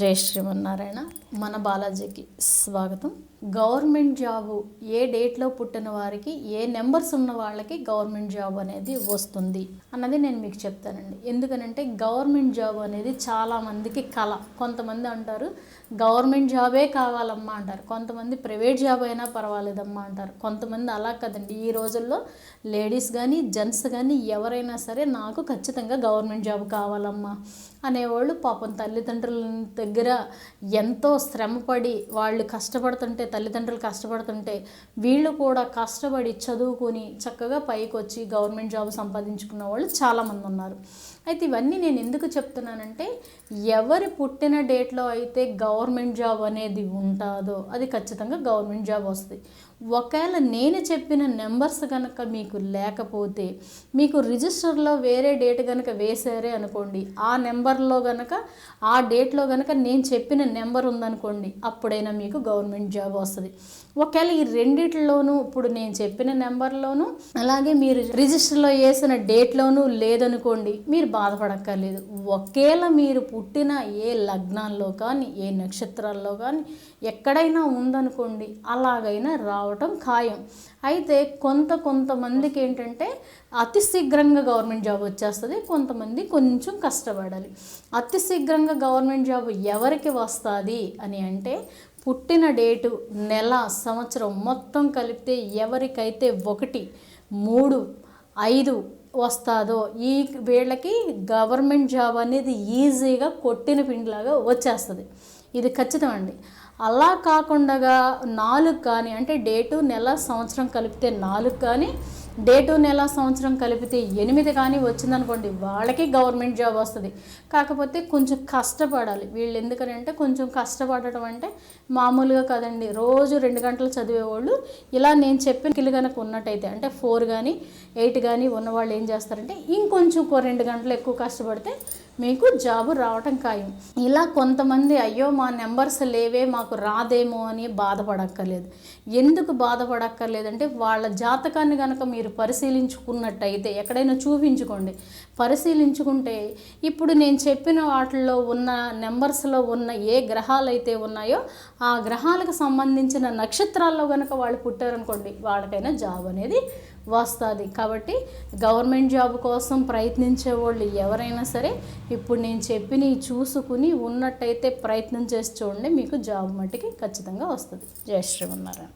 జై శ్రీమన్నారాయణ. మన బాలాజీకి స్వాగతం. గవర్నమెంట్ జాబు ఏ డేట్లో పుట్టిన వారికి ఏ నెంబర్స్ ఉన్న వాళ్ళకి గవర్నమెంట్ జాబ్ అనేది వస్తుంది అన్నది నేను మీకు చెప్తానండి. ఎందుకనంటే గవర్నమెంట్ జాబ్ అనేది చాలామందికి కళ. కొంతమంది అంటారు గవర్నమెంట్ జాబే కావాలమ్మా అంటారు. కొంతమంది ప్రైవేట్ జాబ్ అయినా పర్వాలేదమ్మా అంటారు. కొంతమంది అలా కదండి. ఈ రోజుల్లో లేడీస్ కానీ జెంట్స్ కానీ ఎవరైనా సరే నాకు ఖచ్చితంగా గవర్నమెంట్ జాబ్ కావాలమ్మా అనేవాళ్ళు పాపం తల్లిదండ్రుల దగ్గర ఎంతో శ్రమపడి వాళ్ళు కష్టపడుతుంటే తల్లిదండ్రులు కష్టపడుతుంటే వీళ్ళు కూడా కష్టపడి చదువుకొని చక్కగా పైకి వచ్చి గవర్నమెంట్ జాబ్ సంపాదించుకున్న వాళ్ళు చాలామంది ఉన్నారు. అయితే ఇవన్నీ నేను ఎందుకు చెప్తున్నానంటే ఎవరి పుట్టిన డేట్లో అయితే గవర్నమెంట్ జాబ్ అనేది ఉంటుందో అది ఖచ్చితంగా గవర్నమెంట్ జాబ్ వస్తుంది. ఒకవేళ నేను చెప్పిన నెంబర్స్ కనుక మీకు లేకపోతే మీకు రిజిస్టర్లో వేరే డేట్ కనుక వేసారే అనుకోండి ఆ నెంబర్లో కనుక ఆ డేట్లో కనుక నేను చెప్పిన నెంబర్ ఉందనుకోండి అప్పుడైనా మీకు గవర్నమెంట్ జాబ్ వస్తుంది. ఒకవేళ ఈ రెండిట్లోనూ ఇప్పుడు నేను చెప్పిన నెంబర్లోను అలాగే మీరు రిజిస్టర్లో వేసిన డేట్లోనూ లేదనుకోండి మీరు బాధపడక్కర్లేదు. ఒకేలా మీరు పుట్టిన ఏ లగ్నాల్లో కానీ ఏ నక్షత్రాల్లో కానీ ఎక్కడైనా ఉందనుకోండి అలాగైనా రావటం ఖాయం. అయితే కొంత కొంతమందికి ఏంటంటే అతి శీఘ్రంగా గవర్నమెంట్ జాబ్ వచ్చేస్తుంది కొంతమంది కొంచెం కష్టపడాలి. అతి శీఘ్రంగా గవర్నమెంట్ జాబ్ ఎవరికి వస్తుంది అని అంటే పుట్టిన డేటు నెల సంవత్సరం మొత్తం కలిపితే ఎవరికైతే ఒకటి మూడు ఐదు వస్తుందో ఈ వీళ్ళకి గవర్నమెంట్ జాబ్ అనేది ఈజీగా కొట్టిన పిండిలాగా వచ్చేస్తుంది. ఇది ఖచ్చితం అండి. అలా కాకుండా నాలుగు కానీ అంటే డేటు నెల సంవత్సరం కలిపితే నాలుగు కానీ డేటు నెల సంవత్సరం కలిపితే ఎనిమిది కానీ వచ్చిందనుకోండి వాళ్ళకి గవర్నమెంట్ జాబ్ వస్తుంది. కాకపోతే కొంచెం కష్టపడాలి. వీళ్ళు ఎందుకనంటే కొంచెం కష్టపడటం అంటే మామూలుగా కదండి. రోజు రెండు గంటలు చదివేవాళ్ళు. ఇలా నేను చెప్పిన కిలు కనుక ఉన్నట్టయితే అంటే ఫోర్ కానీ ఎయిట్ కానీ ఉన్నవాళ్ళు ఏం చేస్తారంటే ఇంకొంచెం ఒక రెండు గంటలు ఎక్కువ కష్టపడితే మీకు జాబు రావటం ఖాయం. ఇలా కొంతమంది అయ్యో మా నెంబర్స్ లేవే మాకు రాదేమో అని బాధపడక్కర్లేదు. ఎందుకు బాధపడక్కర్లేదంటే వాళ్ళ జాతకాన్ని కనుక మీరు పరిశీలించుకున్నట్టయితే ఎక్కడైనా చూపించుకోండి. పరిశీలించుకుంటే ఇప్పుడు నేను చెప్పిన వాటిల్లో ఉన్న నెంబర్స్లో ఉన్న ఏ గ్రహాలు అయితే ఉన్నాయో ఆ గ్రహాలకు సంబంధించిన నక్షత్రాల్లో కనుక వాళ్ళు పుట్టారనుకోండి వాళ్ళకైనా జాబ్ అనేది వస్తుంది. కాబట్టి గవర్నమెంట్ జాబ్ కోసం ప్రయత్నించే వాళ్ళు ఎవరైనా సరే ఇప్పుడు నేను చెప్పినవి చూసుకుని ఉన్నట్టయితే ప్రయత్నం చేసి చూడండి మీకు జాబ్ మట్టికి ఖచ్చితంగా వస్తుంది. జయ శ్రీమన్నారాయణ.